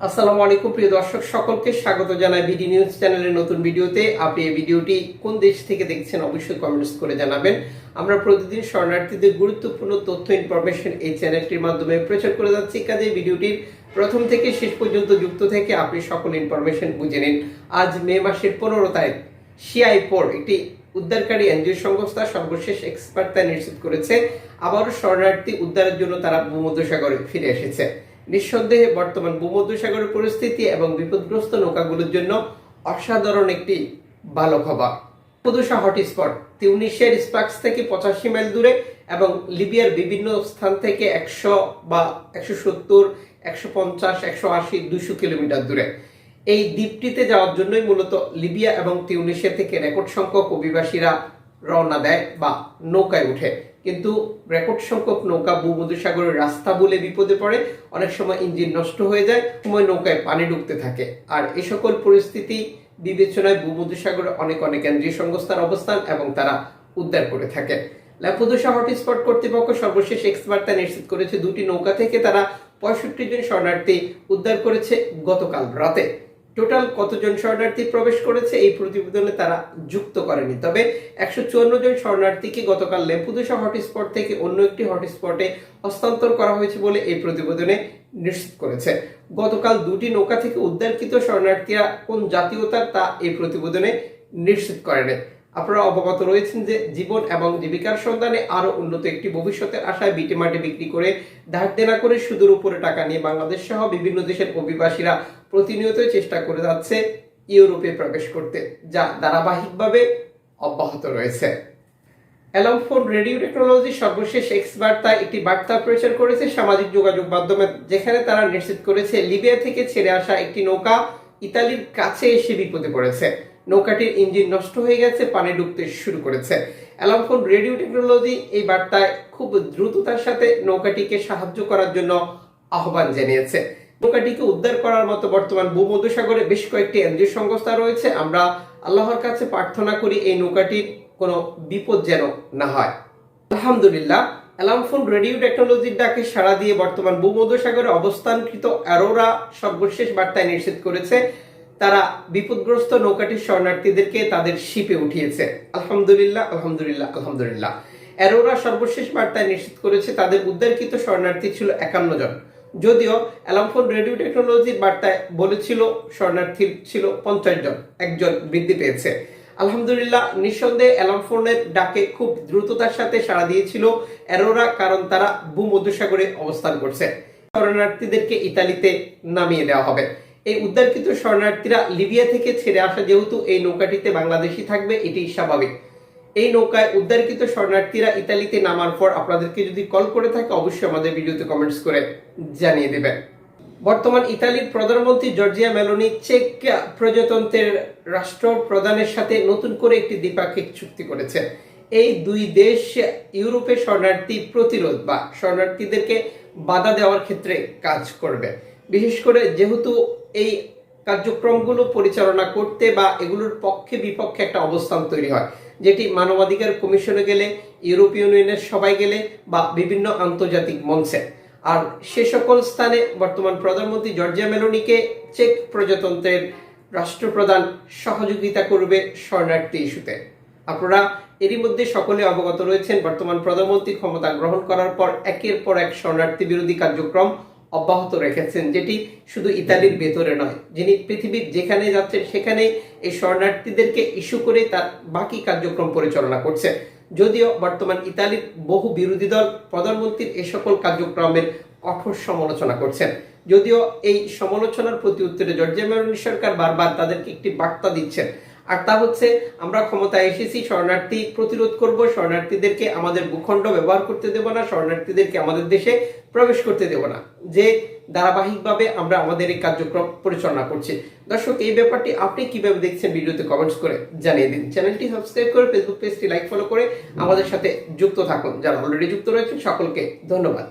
আসসালামু আলাইকুম, প্রিয় দর্শক, সকলকে স্বাগত জানাই বিডি নিউজ চ্যানেলের নতুন ভিডিওতে। আপনি এই ভিডিওটি কোন দেশ থেকে দেখছেন অবশ্যই কমেন্টস করে জানাবেন। আমরা প্রতিদিন শরণার্থীদের গুরুত্বপূর্ণ তথ্য ইনফরমেশন এই চ্যানেলটির মাধ্যমে প্রচার করে যাচ্ছি। কাজে ভিডিওটির প্রথম থেকে শেষ পর্যন্ত যুক্ত থেকে আপনি সকল ইনফরমেশন বুঝে নিন। আজ মে মাসের পনেরো তারিখ, সিআই পোর একটি উদ্ধারকারী এনজিও সংস্থা সর্বশেষ এক্সপার্ট তা নিশ্চিত করেছে, আবারও শরণার্থী উদ্ধারের জন্য তারা ভূমধ্যসাগরে ফিরে এসেছে। নিঃসন্দেহে বর্তমান ভূমধ্যসাগরের পরিস্থিতি এবং বিপদগ্রস্ত নৌকাগুলোর জন্য অসাধারণ একটি ভালো খবর পুদুসা হটস্পট তিউনিশিয়ার স্পাক্স থেকে পঁচাশি মাইল দূরে এবং লিবিয়ার বিভিন্ন স্থান থেকে একশো বা একশো সত্তর, একশো পঞ্চাশ, একশো আশি দুশো কিলোমিটার দূরে। এই দ্বীপটিতে যাওয়ার জন্যই মূলত লিবিয়া এবং তিউনিশিয়া থেকে রেকর্ড সংখ্যক অভিবাসীরা রওনা দেয় বা নৌকায় উঠে। কিন্তু রেকর্ড সংখ্যক নৌকা ভূমধ্যসাগরের রাস্তা বলে বিপদে পড়ে, অনেক সময় ইঞ্জিন নষ্ট হয়ে যায়, সময় নৌকায় পানি ঢুকতে থাকে। আর এ সকল পরিস্থিতি বিবেচনায় ভূমধ্যসাগরে অনেক অনেক কেন্দ্রীয় সংস্থার অবস্থান এবং তারা উদ্ধার করে থাকে। ল্যাপুদোসা হটস্পট কর্তৃপক্ষ সর্বশেষ এক্সবার্তা নিশ্চিত করেছে, দুটি নৌকা থেকে তারা পঁয়ষট্টি জন শরণার্থী উদ্ধার করেছে গতকাল রাতে। টোটাল কতজন শরণার্থী প্রবেশ করেছে এই প্রতিবেদনে তারা যুক্ত করেনি। তবে একশো চুয়ান্ন জন শরণার্থীকে গতকাল লেম্পুদুসা হটস্পট থেকে অন্য একটি হটস্পটে হস্তান্তর করা হয়েছে বলে এই প্রতিবেদনে নিশ্চিত করেছে। গতকাল দুটি নৌকা থেকে উদ্ধারকৃত শরণার্থীরা কোন জাতীয়তার তা এই প্রতিবেদনে নিশ্চিত করেনি। আপনারা অবগত রয়েছেন যে জীবন এবং জীবিকার সন্ধানে আরও উন্নত একটি ভবিষ্যতের আশায় বিটে মাটি বিক্রি করে ধার দেনা করে সুদের উপরে টাকা নিয়ে বাংলাদেশ সহ বিভিন্ন দেশের অভিবাসীরা প্রতিনিয়ত চেষ্টা করে যাচ্ছে ইউরোপে প্রবেশ করতে, যা ধারাবাহিকভাবে অব্যাহত রয়েছে। অ্যালামফোন রেডিও টেকনোলজি সর্বশেষ এক্স বার্তায় একটি বার্তা প্রচার করেছে সামাজিক যোগাযোগ মাধ্যমে যেখানে তারা নিশ্চিত করেছে লিবিয়া থেকে ছেড়ে আসা একটি নৌকা ইতালির কাছে এসে বিপদে পড়েছে। নৌকাটির ইঞ্জিন নষ্ট হয়ে গেছে, পানি ডুবতে শুরু করেছে। অ্যালামফোন রেডিও টেকনোলজি এই বার্তায় খুব দ্রুততার সাথে নৌকাটিকে সাহায্য করার জন্য আহ্বান জানিয়েছে। নৌকাটিকে উদ্ধার করার মতো বর্তমান ভূমধ্যসাগরে বেশ কয়েকটি এনজিও সংস্থা রয়েছে। আমরা আল্লাহর কাছে প্রার্থনা করি এই নৌকাটির কোনো বিপদ যেন না হয়। আলহামদুলিল্লাহ অ্যালামফোন রেডিও টেকনোলজির ডাকে সাড়া দিয়ে বর্তমান ভূমধ্যসাগরে অবস্থানকৃত অ্যারোরা সর্বশেষ বার্তায় নিশ্চিত করেছে। তারা বিপদগ্রস্ত নৌকাটির শরণার্থীদেরকে তাদের শিপে উঠিয়েছে। আলহামদুলিল্লাহ আলহামদুলিল্লাহ আলহামদুলিল্লাহ। অ্যারোরা সর্বশেষ বার্তায় নিশ্চিত করেছে, তাদের উদ্ধারকৃত শরণার্থী ছিল একান্ন জন। যদিও অ্যালামফোন রেডিও টেকনোলজির বার্তায় বলেছিল, শরণার্থী ছিল পঞ্চাশ জন, একজন বৃদ্ধি পেয়েছে। আলহামদুলিল্লাহ, নিঃসন্দেহে অ্যালামফোনের ডাকে খুব দ্রুততার সাথে সাড়া দিয়েছিল অ্যারোরা, কারণ তারা ভূমধ্যসাগরে অবস্থান করছে। শরণার্থীদেরকে ইতালিতে নামিয়ে দেওয়া হবে। এই উদ্ধারকৃত শরণার্থীরা লিবিয়া থেকে ছেড়ে আসা যেহেতু এই নৌকাটিতে বাংলাদেশি থাকবে, এটি স্বাভাবিক। এই নৌকায় উদ্ধারকৃত শরণার্থীরা ইতালিতে নামার পর, আপনাদেরকে যদি কল করে থাকে, অবশ্যই আমাদের ভিডিওতে কমেন্টস করে জানিয়ে দেবেন। বর্তমান ইতালির প্রধানমন্ত্রী জর্জিয়া মেলোনি চেক প্রজাতন্ত্রের রাষ্ট্র প্রধানের সাথে নতুন করে একটি দ্বিপাক্ষিক চুক্তি করেছে। এই দুই দেশ ইউরোপে শরণার্থী প্রতিরোধ বা শরণার্থীদেরকে বাধা দেওয়ার ক্ষেত্রে কাজ করবে। বিশেষ করে যেহেতু এই কার্যক্রমগুলো পরিচালনা করতে বা এগুলোর পক্ষে বিপক্ষে একটা অবস্থান তৈরি হয়, যেটি মানবাধিকার কমিশনে গেলে, ইউরোপীয় ইউনিয়নের সবাই গেলে বা বিভিন্ন আন্তর্জাতিক মঞ্চে। আর সে সকল স্থানে বর্তমান প্রধানমন্ত্রী জর্জিয়া মেলোনিকে চেক প্রজাতন্ত্রের রাষ্ট্রপ্রধান সহযোগিতা করবে শরণার্থী ইস্যুতে। আপনারা এরই মধ্যে সকলে অবগত রয়েছেন, বর্তমান প্রধানমন্ত্রী ক্ষমতা গ্রহণ করার পর একের পর এক শরণার্থী বিরোধী কার্যক্রম অব্যাহত রেখেছেন, যেটি শুধু ইতালির ভেতরে নয়, যিনি পৃথিবীর যেখানে যাচ্ছেন সেখানে এই শরণার্থীদেরকে ইস্যু করে তার বাকি কার্যক্রম পরিচালনা করছে যদিও বর্তমান ইতালির বহু বিরোধী দল প্রধানমন্ত্রীর এ সকল কার্যক্রমের কঠোর সমালোচনা করছেন। যদিও এই সমালোচনার প্রতি উত্তরে জর্জিয়া মেরোনি সরকার বারবার তাদেরকে একটি বার্তা দিচ্ছেন আর তা হচ্ছে, আমরা ক্ষমতায় এসেছি, শরণার্থী প্রতিরোধ করব, শরণার্থীদেরকে আমাদের ভূখণ্ড ব্যবহার করতে দেব না, শরণার্থীদেরকে আমাদের দেশে প্রবেশ করতে দেব না। যে ধারাবাহিকভাবে আমরা আমাদের এই কার্যক্রম পরিচালনা করছি। দর্শক, এই ব্যাপারটি আপনি কীভাবে দেখছেন ভিডিওতে কমেন্টস করে জানিয়ে দিন। চ্যানেলটি সাবস্ক্রাইব করে ফেসবুক পেজটি লাইক ফলো করে আমাদের সাথে যুক্ত থাকুন। যারা অলরেডি যুক্ত রয়েছেন, সকলকে ধন্যবাদ।